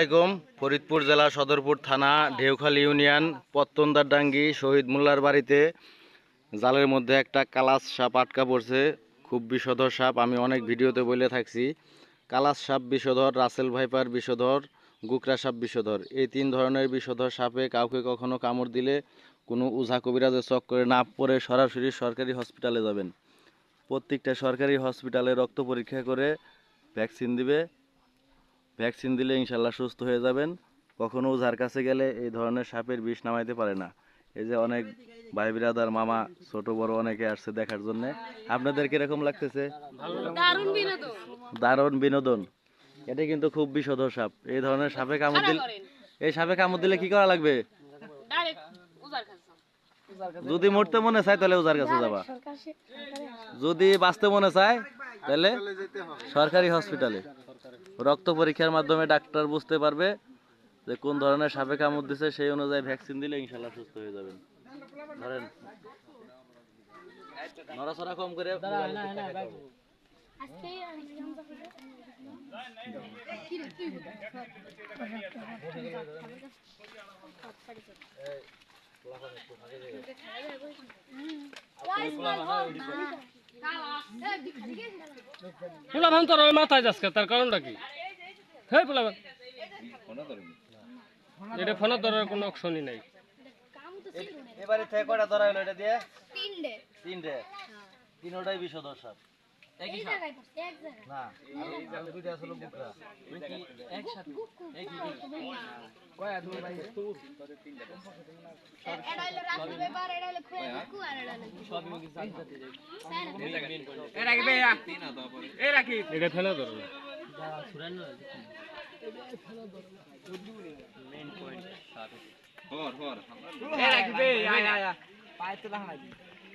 আলাইকুম। ফরিদপুর জেলা সদরপুর থানা, ঢেউখালী ইউনিয়ন পত্তনদারডাঙ্গি শহীদ মোল্লার বাড়িতে। জালের মধ্যে একটা কালাস সাপ আটকা পড়ছে। খুব বিষধর সাপ, আমি অনেক ভিডিওতে বলে থাকছি। কালাস সাপ বিষধর, রাসেল ভাইপার বিষধর, গুকরা সাপ বিষধর। এই তিন ধরনের বিষধর সাপে কাউকে কখনো কামড় দিলে কোনো উঝা কবিরাজের চক্করে না পড়ে সরাসরি সরকারি হসপিটালে যাবেন। প্রত্যেকটা সরকারি হসপিটালে রক্ত পরীক্ষা করে ভ্যাকসিন দিবে। ভ্যাকসিন দিলে ইনশাল্লাহ সুস্থ হয়ে যাবেন। কখনো যার কাছে গেলে এই ধরনের সাপের বিষ নামাইতে পারে না। এই যে অনেক ভাই বিরাদার মামা ছোট বড় অনেকে আসছে দেখার জন্য। আপনাদের কীরকম লাগতেছে? দারুণ বিনোদন। এটা কিন্তু খুব বিষধর সাপ। এই ধরনের সাপে কামড় দিলে এই সাপে কামড় দিলে কি করা লাগবে? ডাইরেক্ট উজার কাছে যদি মরতে মনে চায় তাহলে ওজার কাছে যাবা। যদি বাঁচতে মনে চায় তাহলে সরকারি হসপিটালে রক্ত পরীক্ষার মাধ্যমে ডাক্তার বুঝতে পারবে যে কোন ধরনের সাপে কামড় দিছে সেই অনুযায়ী ভ্যাকসিন দিলে ইনশাল্লাহ সুস্থ হয়ে যাবেন। ধরেন নড়াচড়া কম করে পোলা ভান তোর মাথায় যাস তার কারণটা কি হ্যাঁ পোলা ভান এটা ফোন ধরার কোনো অপশনই নাই এবারে থেকে কটা ধরা হলো এটা দিয়ে? তিনটে। তিনটে। তিনটাই বিষধর সাপ এক আরও দুইটা আসলে বুকরা। এ- এটা হলো রাসেল পেপার, এটা হলো খোয়া বুকু, আর এটা হলো স্যার, এটা ফেলে ধরো। না দিবেন না।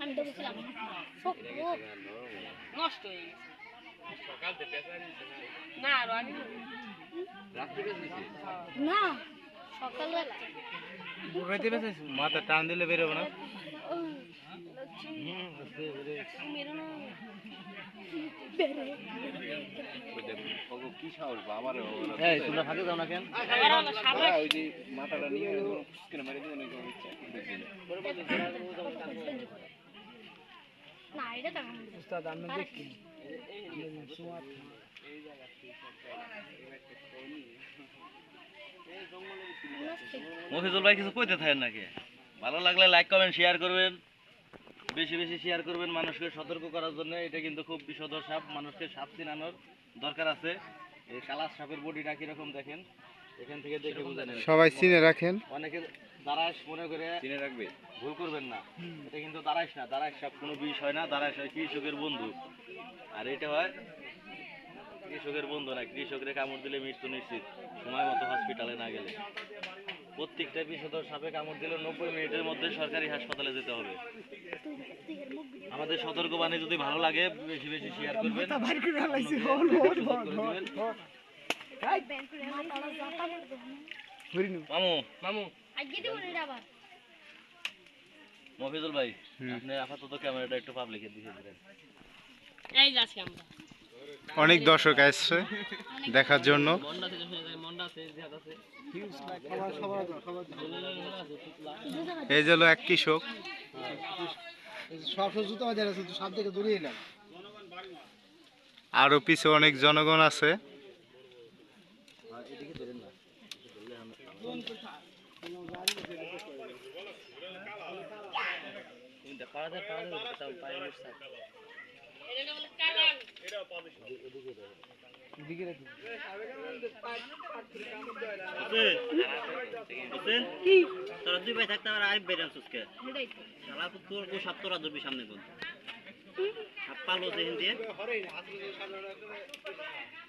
আমি তো। সব, নষ্ট হয়ে গেছে না মাথা টান দিলে বেরোবে না। মেরো না ওগো কি সাহস বাবার এই তোমরা ফাঁকে যাও মফিজুল ভাই কিছু কইতে থাকেন নাকি? ভালো লাগলে লাইক কমেন্ট শেয়ার করবেন। বেশি বেশি শেয়ার করবেন মানুষকে সতর্ক করার জন্য। এটা কিন্তু খুব বিষধর সাপ মানুষকে সাপ চিনানোর দরকার আছে। এই কালার সাপের বডিটা কীরকম দেখেন? এখান থেকে দেখে বুঝে নেবেন। সবাই চিনে রাখেন। অনেকে দাঁড়াস মনে করে চিনে রাখবে। ভুল করবেন না। এটা কিন্তু দাঁড়াইস না। দাঁড়াইস সাপ কোনো বিষ হয় না। দাঁড়াইস হয় কৃষকের বন্ধু। আর এটা হয় কৃষকের বন্ধু না কৃষকরে কামড় দিলে মৃত্যু নিশ্চিত। সময় মতো হসপিটালে না গেলে। প্রত্যেকটা বিষধর সাপে কামড় দিলে নব্বই মিনিটের মধ্যে সরকারি হাসপাতালে যেতে হবে। আমাদের সতর্কবাণী যদি ভালো লাগে বেশি বেশি শেয়ার করবেন। মামু। মামু। মফিজুল ভাই আপনি আপাতত ক্যামেরাটা একটু পাবলিকে দিয়ে দিলেন এই যাচ্ছি আমরা। অনেক দর্শক আসছে দেখার জন্য। এই যে এক কৃষক। আরও পিছে অনেক জনগণ আছে। হলো কালার তোরা দুই ভাই থাকতে আমার আরেক বেড়ে আনছিস কে এটাই তো শালা তোর কো সাপ তোরা ধরবি সামনে কোন? সাপ পালো যে হিন্দি